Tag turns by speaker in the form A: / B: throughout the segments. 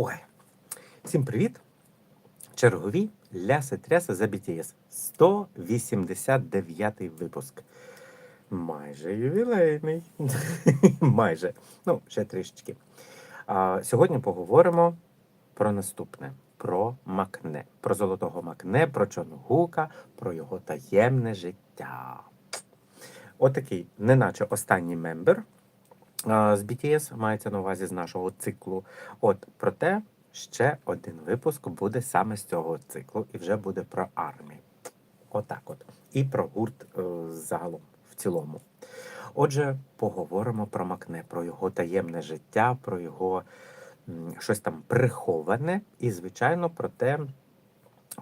A: Ой, всім привіт! Чергові ляси тряси за BTS. 189 випуск. Майже ювілейний. Майже. Ну, ще трішечки. А, сьогодні поговоримо про наступне: про Макне, про золотого Макне, про Чонгука, про його таємне життя. Отакий, неначе останній мембер з BTS мається на увазі з нашого циклу. От проте ще один випуск буде саме з цього циклу, і вже буде про армію. Отак от. І про гурт е, загалом в цілому. Отже, поговоримо про Макне, про його таємне життя, про його щось там приховане, і, звичайно, про те,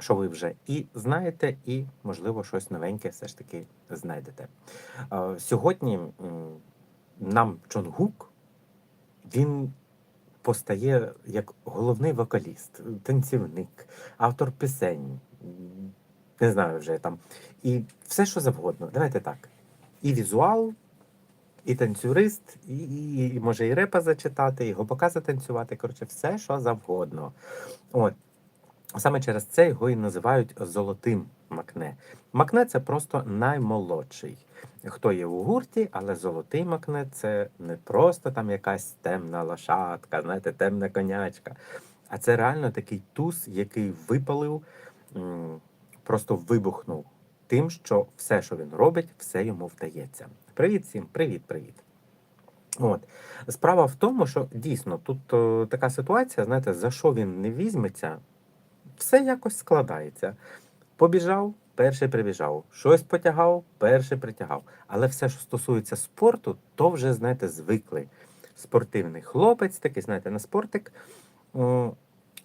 A: що ви вже і знаєте, і, можливо, щось новеньке все ж таки знайдете. Е, Сьогодні нам Чонгук, він постає як головний вокаліст, танцівник, автор пісень, не знаю вже там. І все, що завгодно. Давайте так. І візуал, і танцюрист, і, і, і може і репа зачитати, і гопака затанцювати. Коротше, все, що завгодно. От. Саме через це його і називають золотим Макне. Макне це просто наймолодший. Хто є у гурті, але золотий Макне це не просто там якась темна лошадка, знаєте, темна конячка. А це реально такий туз, який випалив, просто вибухнув тим, що все, що він робить, все йому вдається. Привіт всім, привіт, привіт. От. Справа в тому, що дійсно тут е, така ситуація, знаєте, за що він не візьметься, все якось складається. Побіжав, перший прибіжав, щось потягав, перший притягав. Але все, що стосується спорту, то вже, знаєте, звикли. Спортивний хлопець, такий, знаєте, на спортик.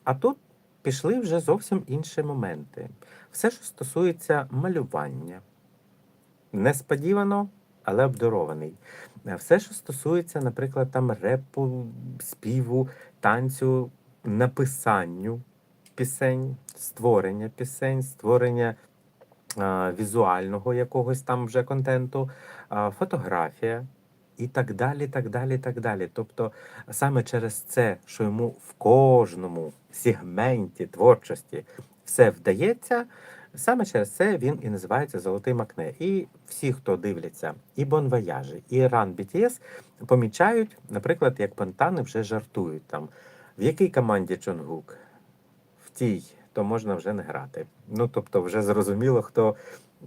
A: А тут пішли вже зовсім інші моменти. Все, що стосується малювання, несподівано, але обдарований. Все, що стосується, наприклад, там репу, співу, танцю, написанню пісень, створення пісень, створення а, візуального якогось там вже контенту, а, фотографія і так далі, так далі, так далі. Тобто саме через це, що йому в кожному сегменті творчості все вдається, саме через це він і називається Золотий Макне. І всі, хто дивляться, і Бонвояжі, і Ран BTS, помічають, наприклад, як пантани вже жартують там. В якій команді Чонгук? В то можна вже не грати. Ну, тобто, вже зрозуміло, хто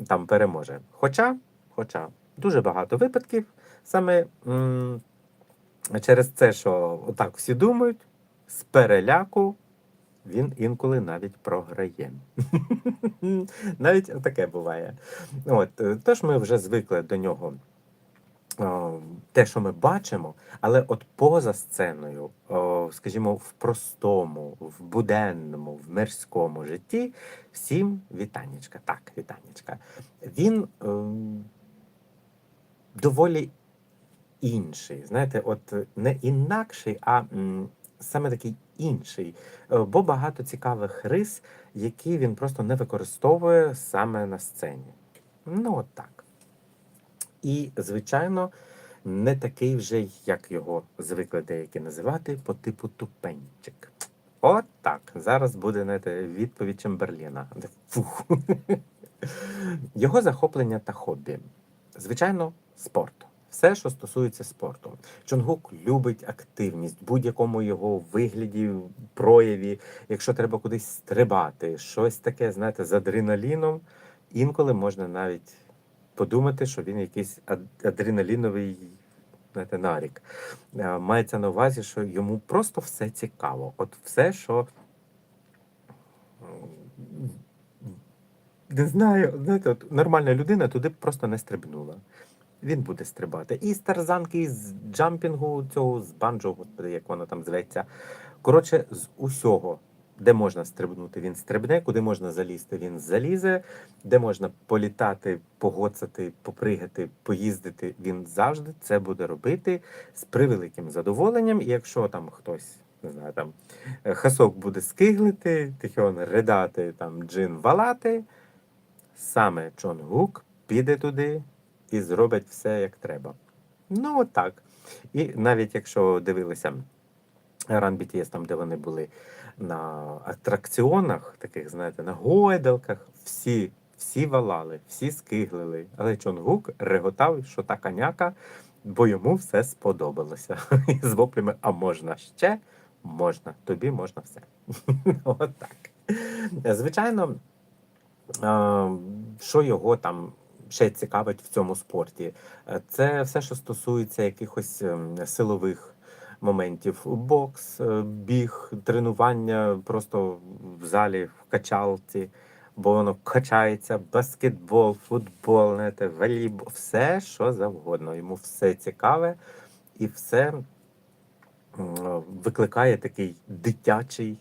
A: там переможе. Хоча, хоча дуже багато випадків саме м- через це, що отак всі думають, з переляку він інколи навіть програє. Навіть таке буває. Тож ми вже звикли до нього. Те, що ми бачимо, але от поза сценою, скажімо, в простому, в буденному, мирському житті, всім вітаннячка. Так, вітаннячка. Він ем, доволі інший. Знаєте, от е, не інакший, а м, саме такий інший. Е, Бо багато цікавих рис, які він просто не використовує саме на сцені. Ну, от так. І, звичайно, не такий вже, як його звикли деякі називати, по типу тупенчик. От так. Зараз буде знаєте, відповідь Чемберліна. Фух. Його захоплення та хобі. Звичайно, спорт. Все, що стосується спорту. Чонгук любить активність в будь-якому його вигляді, прояві. Якщо треба кудись стрибати, щось таке, знаєте, з адреналіном, інколи можна навіть подумати, що він якийсь ад- адреналіновий знаєте, нарік. Е, Мається на увазі, що йому просто все цікаво. От все, що. Не знаю, знаєте, от нормальна людина туди просто не стрибнула. Він буде стрибати. І з тарзанки, і з джампінгу, цього, з банджо, як воно там зветься. Коротше, з усього, де можна стрибнути, він стрибне, куди можна залізти, він залізе, де можна політати, погоцати, попригати, поїздити, він завжди це буде робити з превеликим задоволенням. І якщо там хтось, не знаю, там е, хасок буде скиглити, Тихіон ридати, там джин валати, саме Чон Гук піде туди і зробить все як треба. Ну, от так. І навіть якщо дивилися Run BTS, там, де вони були на атракціонах, таких, знаєте, на гойдалках, всі, всі валали, всі скиглили. Але Чонгук реготав, що та коняка, бо йому все сподобалося. З воплями, а можна ще? Можна, тобі можна все. Отак. Звичайно, що його там ще цікавить в цьому спорті? Це все, що стосується якихось ем, силових моментів. Бокс, е, біг, тренування просто в залі, в качалці, бо воно качається, баскетбол, футбол, волейбол, все, що завгодно. Йому все цікаве і все викликає такий дитячий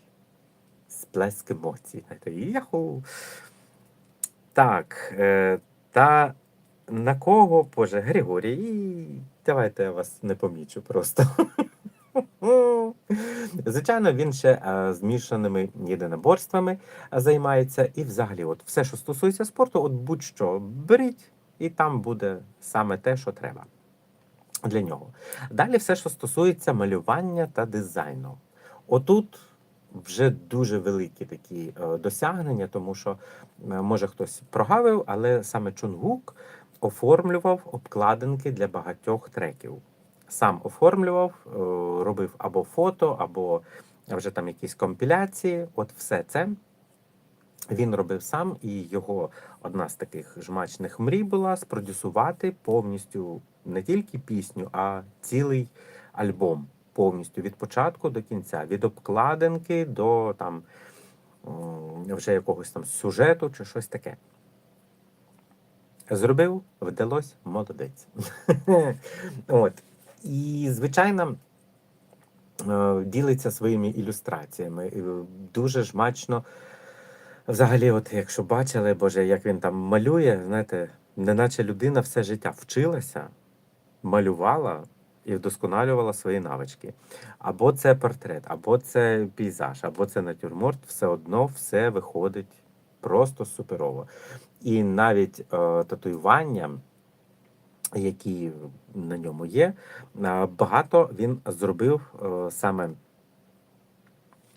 A: сплеск емоцій. Яху. Так, е, та на кого, Боже, Григорій, давайте я вас не помічу просто. Звичайно, він ще е, змішаними єдиноборствами е, займається. І взагалі, от все, що стосується спорту, от будь-що беріть, і там буде саме те, що треба для нього. Далі все, що стосується малювання та дизайну. Отут вже дуже великі такі е, досягнення, тому що може хтось прогавив, але саме Чонгук оформлював обкладинки для багатьох треків. Сам оформлював, е, робив або фото, або вже там якісь компіляції. От все це він робив сам, і його одна з таких жмачних мрій була спродюсувати повністю не тільки пісню, а цілий альбом повністю від початку до кінця, від обкладинки до там вже якогось там сюжету чи щось таке. Зробив, вдалось, молодець. От. І, звичайно, е, ділиться своїми ілюстраціями. І Дуже жмачно. Взагалі, от якщо бачили, Боже, як він там малює, знаєте, неначе людина все життя вчилася, малювала і вдосконалювала свої навички. Або це портрет, або це пейзаж, або це натюрморт, все одно все виходить просто суперово. І навіть е, татуювання, які на ньому є, багато він зробив е, саме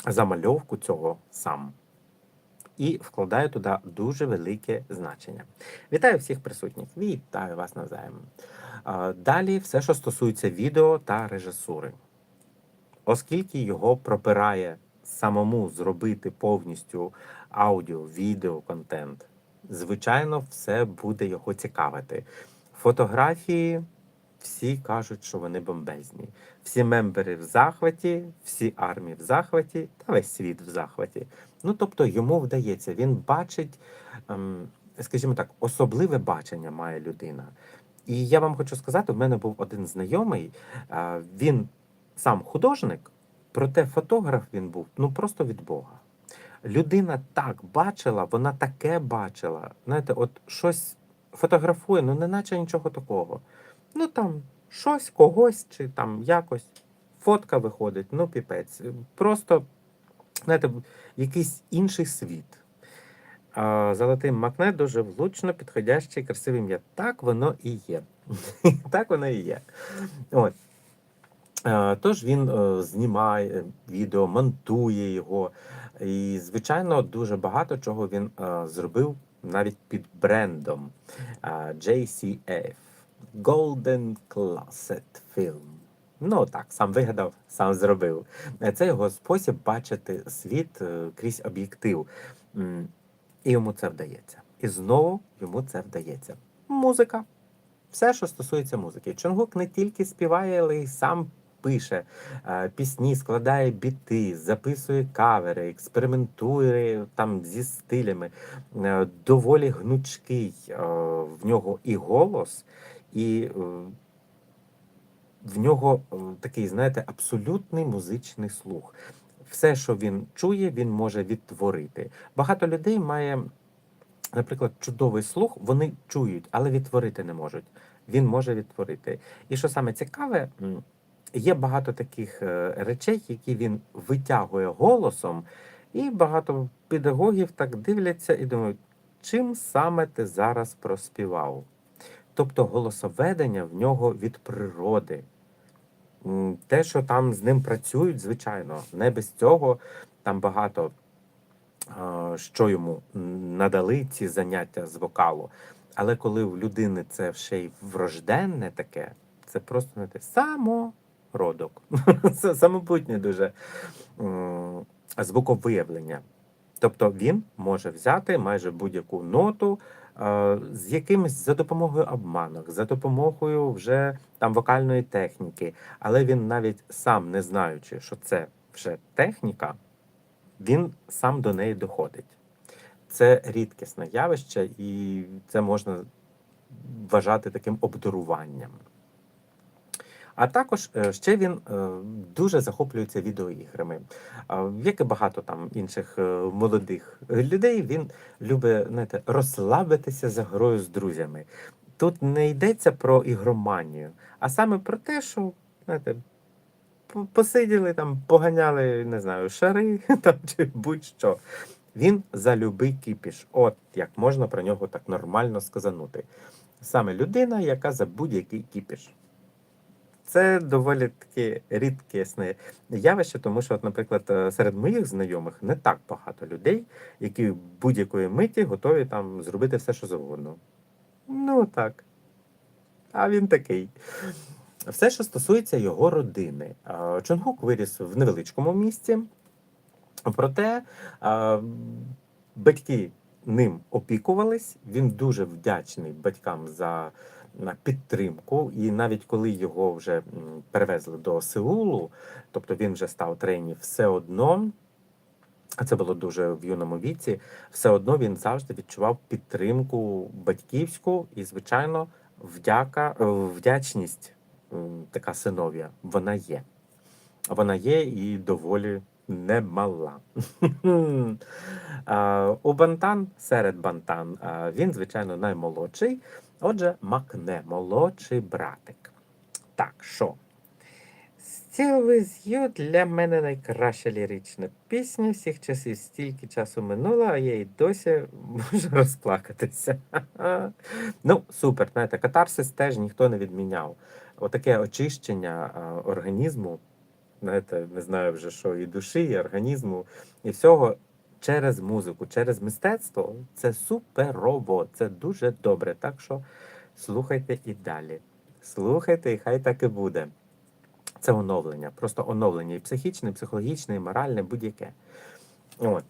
A: замальовку цього сам. І вкладає туди дуже велике значення. Вітаю всіх присутніх! Вітаю вас навзаєм. Далі все, що стосується відео та режисури. Оскільки його пропирає самому зробити повністю аудіо, відео контент, звичайно, все буде його цікавити. Фотографії всі кажуть, що вони бомбезні. Всі мембери в захваті, всі армії в захваті, та весь світ в захваті. Ну тобто йому вдається, він бачить, ем, скажімо так, особливе бачення має людина. І я вам хочу сказати, в мене був один знайомий, е, він сам художник, проте фотограф він був ну просто від Бога. Людина так бачила, вона таке бачила. Знаєте, от щось фотографує, ну не наче нічого такого. Ну там щось, когось, чи там якось. Фотка виходить, ну піпець. Просто, знаєте, якийсь інший світ. Золотий макне дуже влучно, підходяще, красиве ім'я. Так воно і є. Так воно і є. От. Тож він е, знімає відео, монтує його. І, звичайно, дуже багато чого він е, зробив навіть під брендом JCF Golden Closet Film. Ну так, сам вигадав, сам зробив. Це його спосіб бачити світ е, крізь об'єктив. І йому це вдається. І знову йому це вдається. Музика. Все, що стосується музики. Чонгук не тільки співає, але й сам пише е, пісні, складає біти, записує кавери, експериментує там зі стилями. Е, Доволі гнучкий е, в нього і голос, і в нього такий, знаєте, абсолютний музичний слух. Все, що він чує, він може відтворити. Багато людей має, наприклад, чудовий слух, вони чують, але відтворити не можуть. Він може відтворити. І що саме цікаве, є багато таких е, речей, які він витягує голосом, і багато педагогів так дивляться і думають, чим саме ти зараз проспівав? Тобто голосоведення в нього від природи. Те, що там з ним працюють, звичайно, не без цього. Там багато що йому надали ці заняття з вокалу. Але коли в людини це ще й врожденне таке, це просто не те самородок. Це самобутнє дуже звуковиявлення. Тобто він може взяти майже будь-яку ноту з якимось за допомогою обманок, за допомогою вже там вокальної техніки, але він навіть сам не знаючи, що це вже техніка, він сам до неї доходить. Це рідкісне явище, і це можна вважати таким обдаруванням. А також е, ще він е, дуже захоплюється відеоіграми. Як і багато там інших е, молодих людей, він любить знаєте, розслабитися за грою з друзями. Тут не йдеться про ігроманію, а саме про те, що знаєте, посиділи там, поганяли, не знаю, шари там чи будь-що. Він за любий кіпіш. От як можна про нього так нормально сказанути. Саме людина, яка за будь-який кіпіш. Це доволі таке рідкісне явище, тому що, от, наприклад, е, серед моїх знайомих не так багато людей, які будь-якої миті готові там зробити все, що завгодно. Ну так. А він такий. Все, що стосується його родини. Е, Чонгук виріс в невеличкому місті, проте е, батьки ним опікувались. Він дуже вдячний батькам за підтримку. І навіть коли його вже перевезли до Сеулу, тобто він вже став тренів, все одно. А це було дуже в юному віці. Все одно він завжди відчував підтримку батьківську і, звичайно, вдяка, е, вдячність така синов'я. Вона є. Вона є і доволі немала. У Бантан серед Бантан він, звичайно, наймолодший. Отже, Макне, молодший братик. Так, що? Still with you для мене найкраща лірична пісня всіх часів. Стільки часу минуло, а я й досі можу розплакатися. ну, супер, знаєте, катарсис теж ніхто не відміняв. Отаке очищення а, організму, знаєте, не знаю вже що, і душі, і організму, і всього через музику, через мистецтво це суперово, це дуже добре. Так що слухайте і далі. Слухайте, і хай так і буде. Це оновлення, просто оновлення і психічне, і психологічне, і моральне, будь-яке. От.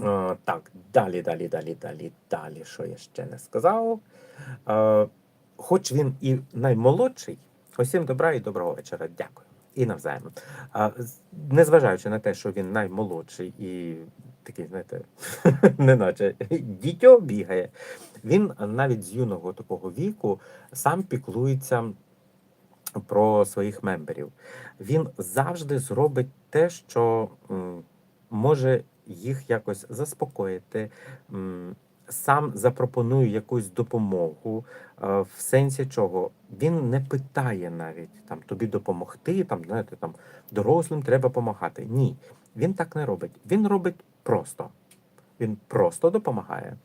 A: Е, так, далі, далі, далі, далі, далі. Що я ще не сказав? Е, хоч він і наймолодший, усім добра і доброго вечора. Дякую. І навзаєм. Незважаючи на те, що він наймолодший і такий, знаєте, неначе дітьо бігає, він навіть з юного такого віку сам піклується про своїх мемберів. Він завжди зробить те, що може їх якось заспокоїти. Сам запропонує якусь допомогу, е, в сенсі чого він не питає навіть там тобі допомогти, там знаєте, там дорослим треба допомагати. Ні, він так не робить. Він робить просто. Він просто допомагає.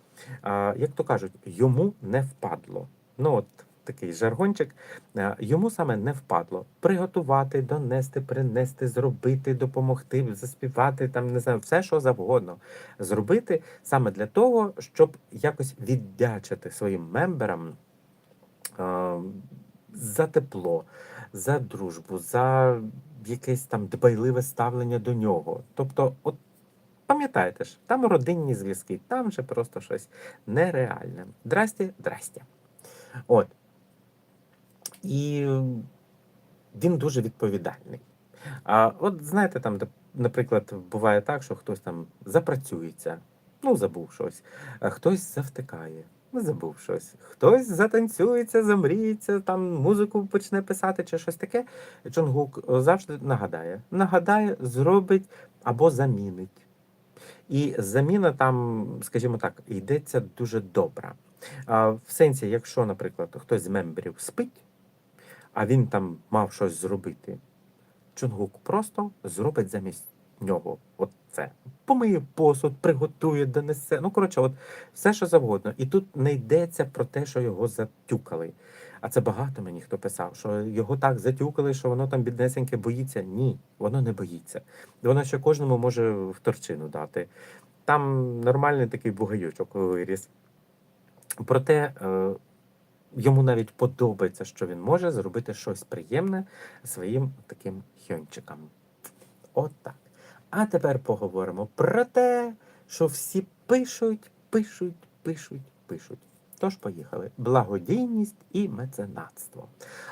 A: Як то кажуть, йому не впадло. Ну от такий жаргончик. Е, Йому саме не впадло приготувати, донести, принести, зробити, допомогти, заспівати, там не знаю, все, що завгодно. Зробити саме для того, щоб якось віддячити своїм мемберам е, за тепло, за дружбу, за якесь там дбайливе ставлення до нього. Тобто, от пам'ятаєте ж, там родинні зв'язки, там же просто щось нереальне. Здрасте, здрасте. От. І він дуже відповідальний. А от знаєте, там, наприклад, буває так, що хтось там запрацюється, ну, забув щось, а хтось завтикає, забув щось, хтось затанцюється, замріється, там музику почне писати чи щось таке. Чонгук завжди нагадає. Нагадає, зробить або замінить. І заміна там, скажімо так, йдеться дуже добра. В сенсі, якщо, наприклад, хтось з мемберів спить, а він там мав щось зробити, Чонгук просто зробить замість нього. От це. Помиє посуд, приготує, донесе. Ну, коротше, от все, що завгодно. І тут не йдеться про те, що його затюкали. А це багато мені хто писав, що його так затюкали, що воно там біднесеньке боїться. Ні, воно не боїться. Воно ще кожному може в торчину дати. Там нормальний такий бугайочок виріс. Проте е, йому навіть подобається, що він може зробити щось приємне своїм таким хьончикам. От так. А тепер поговоримо про те, що всі пишуть, пишуть, пишуть, пишуть. Тож поїхали. Благодійність і меценатство.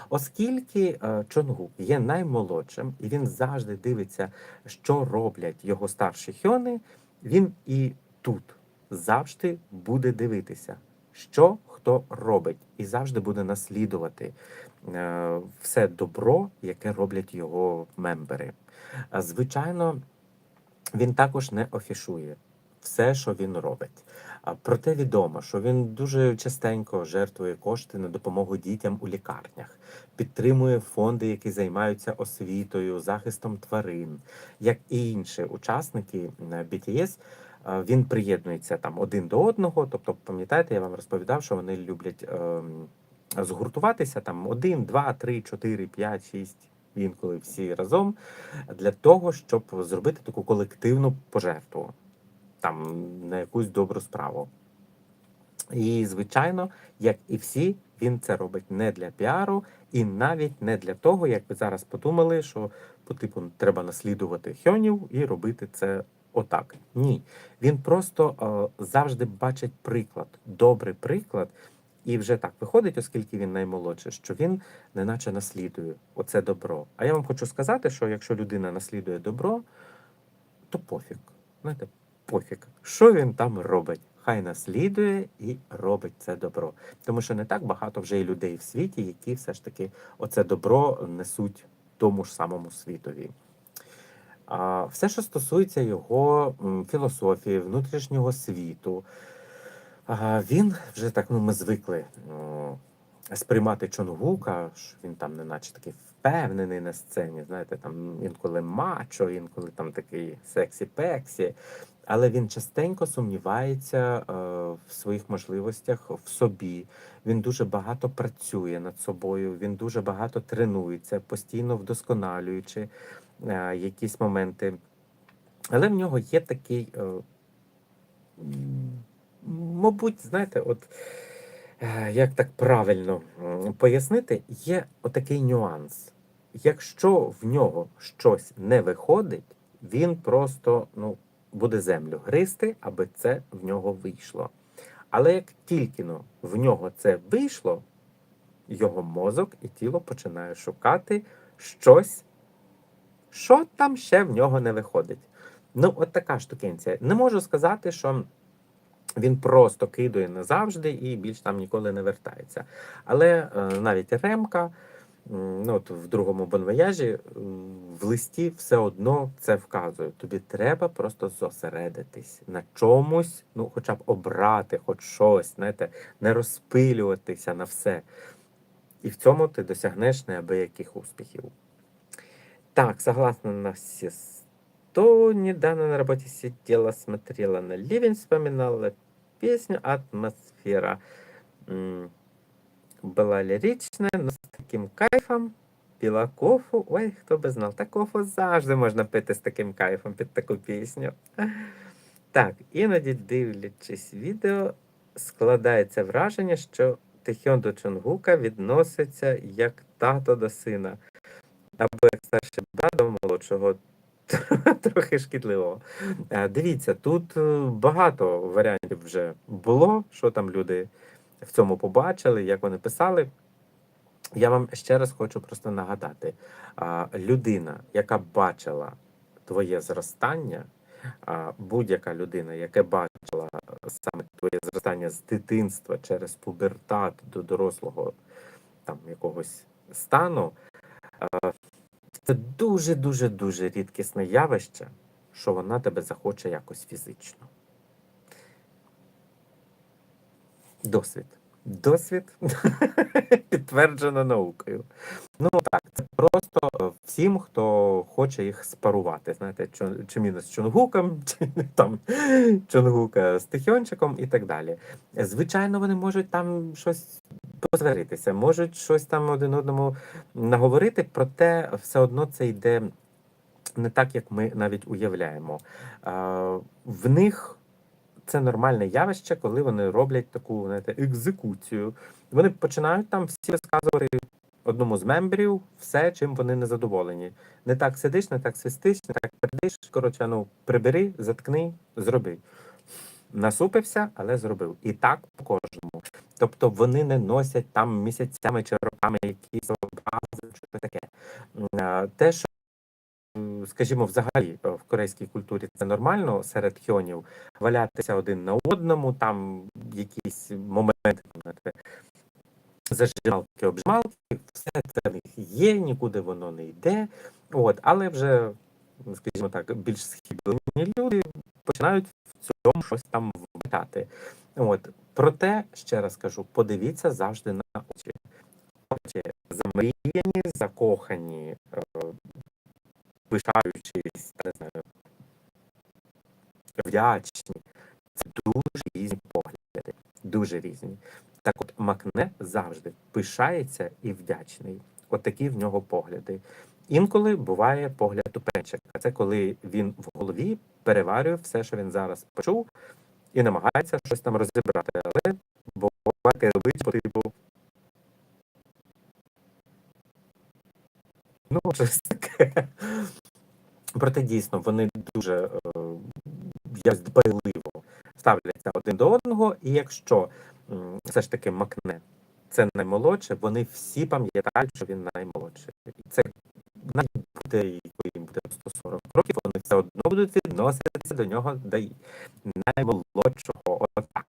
A: Оскільки е, Чонгук є наймолодшим, і він завжди дивиться, що роблять його старші хьони, він і тут завжди буде дивитися, що хто робить, і завжди буде наслідувати е, все добро, яке роблять його мембери. Звичайно, він також не афішує все, що він робить. Проте відомо, що він дуже частенько жертвує кошти на допомогу дітям у лікарнях, підтримує фонди, які займаються освітою, захистом тварин, як і інші учасники е, BTS. Е, Він приєднується там один до одного. Тобто, пам'ятаєте, я вам розповідав, що вони люблять ем, згуртуватися там один, два, три, чотири, п'ять, шість, інколи всі разом для того, щоб зробити таку колективну пожертву там на якусь добру справу. І, звичайно, як і всі, він це робить не для піару і навіть не для того, як ви зараз подумали, що по типу треба наслідувати хьонів і робити це отак. Ні. Він просто е, завжди бачить приклад, добрий приклад, і вже так виходить, оскільки він наймолодший, що він неначе наслідує оце добро. А я вам хочу сказати, що якщо людина наслідує добро, то пофіг. Знаєте, пофіг, що він там робить. Хай наслідує і робить це добро. Тому що не так багато вже і людей в світі, які все ж таки оце добро несуть тому ж самому світові. Все, що стосується його філософії, внутрішнього світу, він вже так ну, ми звикли сприймати Чонгука, що він там неначе такий впевнений на сцені, знаєте, там інколи мачо, інколи там такий сексі-пексі. Але він частенько сумнівається е, в своїх можливостях в собі. Він дуже багато працює над собою, він дуже багато тренується, постійно вдосконалюючи якісь моменти. Але в нього є такий, е, мабуть, знаєте, от е, як так правильно пояснити, є отакий нюанс. Якщо в нього щось не виходить, він просто ну, буде землю гризти, аби це в нього вийшло. Але як тільки ну, в нього це вийшло, його мозок і тіло починає шукати щось, що там ще в нього не виходить. Ну, от така штукенція. Не можу сказати, що він просто кидає назавжди і більш там ніколи не вертається. Але е, навіть Ремка, ну, от в другому бонвояжі, в листі все одно це вказує. Тобі треба просто зосередитись на чомусь, ну, хоча б обрати хоч щось, знаєте, не розпилюватися на все. І в цьому ти досягнеш неабияких успіхів. Так, согласно на все сто, недавно на работе сидела, смотрела на ливень, вспоминала песню «Атмосфера». Была лиричная, но з таким кайфом. Піла кофу. Ой, хто би знав, та кофу завжди можна пити з таким кайфом під таку пісню. Так, іноді дивлячись відео, складається враження, що Тихьон до Чонгука відноситься як тато до сина, або як старший брат до молодшого. Трохи шкідливо. Е, Дивіться, тут е, багато варіантів вже було, що там люди в цьому побачили, як вони писали. Я вам ще раз хочу просто нагадати: людина, яка бачила твоє зростання, будь-яка людина, яка бачила саме твоє зростання з дитинства через пубертат до дорослого там якогось стану, це дуже дуже дуже рідкісне явище, що вона тебе захоче якось фізично. Досвід. Досвід підтверджено наукою. Ну так, це просто всім, хто хоче їх спарувати. Знаєте, Чиміна з Чонгуком, чи там Чонгука з Тихьончиком і так далі. Звичайно, вони можуть там щось посваритися, можуть щось там один одному наговорити, проте все одно це йде не так, як ми навіть уявляємо. В них це нормальне явище, коли вони роблять таку знаєте, екзекуцію. Вони починають там всі розказувати одному з мембрів все, чим вони не задоволені. Не так сидиш, не так свистиш, не так передиш. Коротше, ну прибери, заткни, зроби. Насупився, але зробив. І так по кожному. Тобто вони не носять там місяцями чи роками якісь образи, чи таке. Те, що, скажімо, взагалі е, в корейській культурі це нормально серед хьонів валятися один на одному, там якісь моменти, зажималки, обжималки, все це в них є, нікуди воно не йде. От, але вже, скажімо так, більш схиблені люди починають в цьому щось там вмикати. От. Проте, ще раз кажу, подивіться завжди на очі. Очі замріяні, закохані, е, пишаючись, не знаю, вдячні. Це дуже різні погляди. Дуже різні. Так от Макне завжди пишається і вдячний. От такі в нього погляди. Інколи буває погляд тупенчика. Це коли він в голові переварює все, що він зараз почув, і намагається щось там розібрати. Але буває робить по типу. Ну, щось таке. Проте дійсно вони дуже е, дбайливо ставляться один до одного, і якщо все ж таки Макне це наймолодше, вони всі пам'ятають, що він наймолодший. Це навіть буде, коли їм буде 140 років, вони все одно будуть відноситися до нього до наймолодшого. Отак.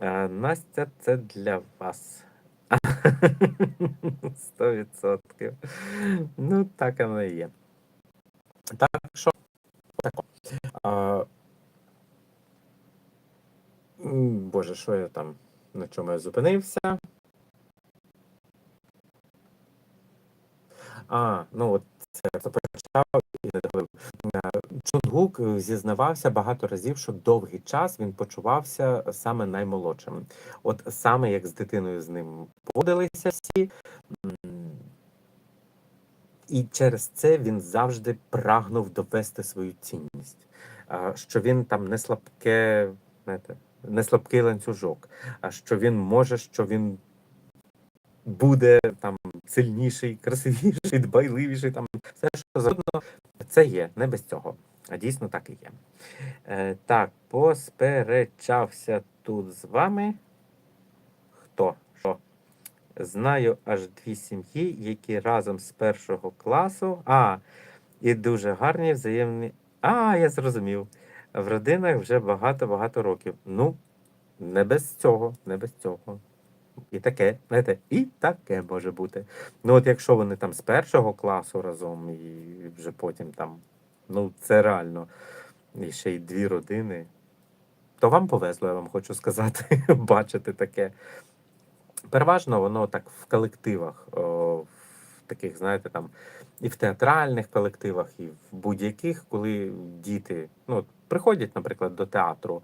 A: Е, Настя, це для вас. Сто відсотків. Ну, так воно і є. Так що, тако. А, Боже, що я там, на чому я зупинився? А, ну от це почав і не договорив. Е, Чунгук е, зізнавався багато разів, що довгий час він почувався саме наймолодшим. От саме як з дитиною з ним поводилися всі. І через це він завжди прагнув довести свою цінність, що він там не слабке, знаєте, не слабкий ланцюжок, а що він може, що він буде там сильніший, красивіший, дбайливіший, там все, що завгодно, це є, не без цього. А дійсно так і є. Е, так, посперечався тут з вами. Хто? Знаю аж дві сім'ї, які разом з першого класу. А, і дуже гарні взаємні. А, я зрозумів. В родинах вже багато-багато років. Ну, не без цього, не без цього. І таке, знаєте, і таке може бути. Ну, от якщо вони там з першого класу разом, і вже потім там, ну, це реально, і ще й дві родини, то вам повезло, я вам хочу сказати, бачити таке. Переважно воно так в колективах, о, в таких, знаєте, там, і в театральних колективах, і в будь-яких, коли діти ну, приходять, наприклад, до театру,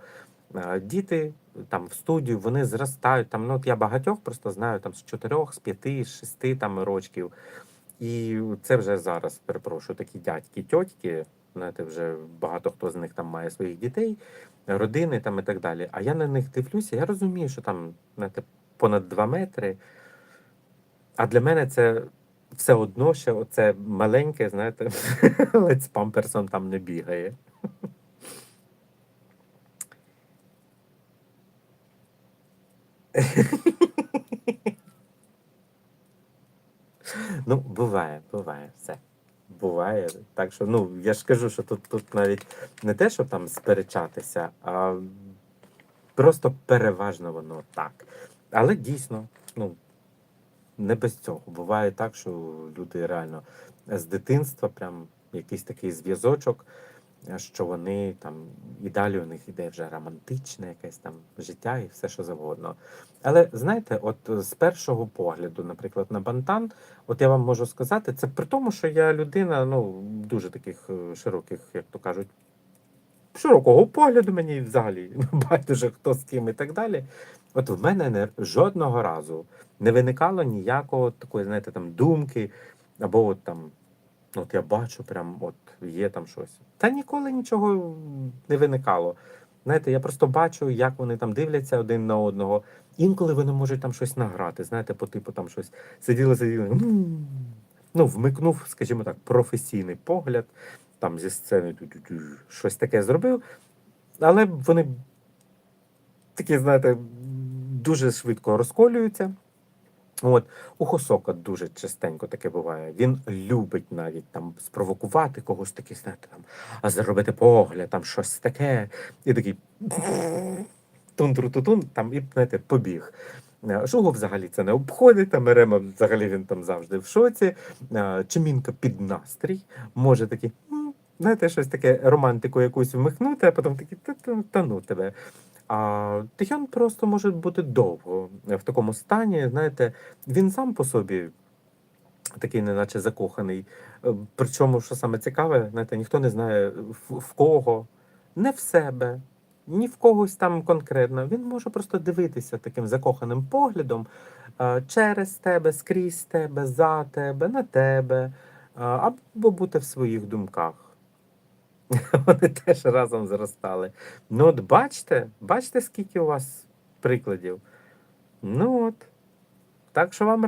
A: е, діти там в студію, вони зростають. Там, ну, от я багатьох просто знаю там з 4, з 5, з 6 там, рочків. І це вже зараз, перепрошую, такі дядьки, тьотьки, знаєте, вже багато хто з них там має своїх дітей, родини там і так далі. А я на них дивлюся, я розумію, що там, знаєте, понад 2 метри. А для мене це все одно, що оце маленьке, знаєте, але з памперсом там не бігає. Ну, буває, буває, все. Буває. Так що, ну, я ж кажу, що тут, тут навіть не те, що там сперечатися, а просто переважно воно так. Але дійсно, ну, не без цього. Буває так, що люди реально з дитинства прям якийсь такий зв'язочок, що вони там і далі у них іде вже романтичне якесь там життя і все що завгодно. Але знаєте, от з першого погляду, наприклад, на бантан, от я вам можу сказати, це при тому, що я людина ну, дуже таких е, широких, як то кажуть, широкого погляду мені взагалі байдуже хто з ким і так далі. От в мене не, жодного разу не виникало ніякого такої, знаєте, там думки, або от там, ну, от я бачу, прям от є там щось. Та ніколи нічого не виникало. Знаєте, я просто бачу, як вони там дивляться один на одного. Інколи вони можуть там щось награти, знаєте, по типу там щось сиділи, сиділи. Ну, вмикнув, скажімо так, професійний погляд, там зі сцени щось таке зробив. Але вони такі, знаєте, дуже швидко розколюються. От, у Хосока дуже частенько таке буває. Він любить навіть там спровокувати когось таке, знаєте, там, а зробити погляд, там щось таке. І такий тун-тру-ту-тун, там і знаєте, побіг. Е, Шугу взагалі це не обходить, там Ерема взагалі він там завжди в шоці. Е, Чимінка під настрій може такий, знаєте, щось таке романтику якусь вмихнути, а потім такий та, та, та ну тебе. А Тихян просто може бути довго в такому стані. Знаєте, він сам по собі такий, неначе закоханий. Е, Причому, що саме цікаве, знаєте, ніхто не знає в, в кого, не в себе, ні в когось там конкретно. Він може просто дивитися таким закоханим поглядом е, через тебе, скрізь тебе, за тебе, на тебе, е, або бути в своїх думках. Вони теж разом зростали. Ну, от бачите, бачите, скільки у вас прикладів. Ну от. Так що вам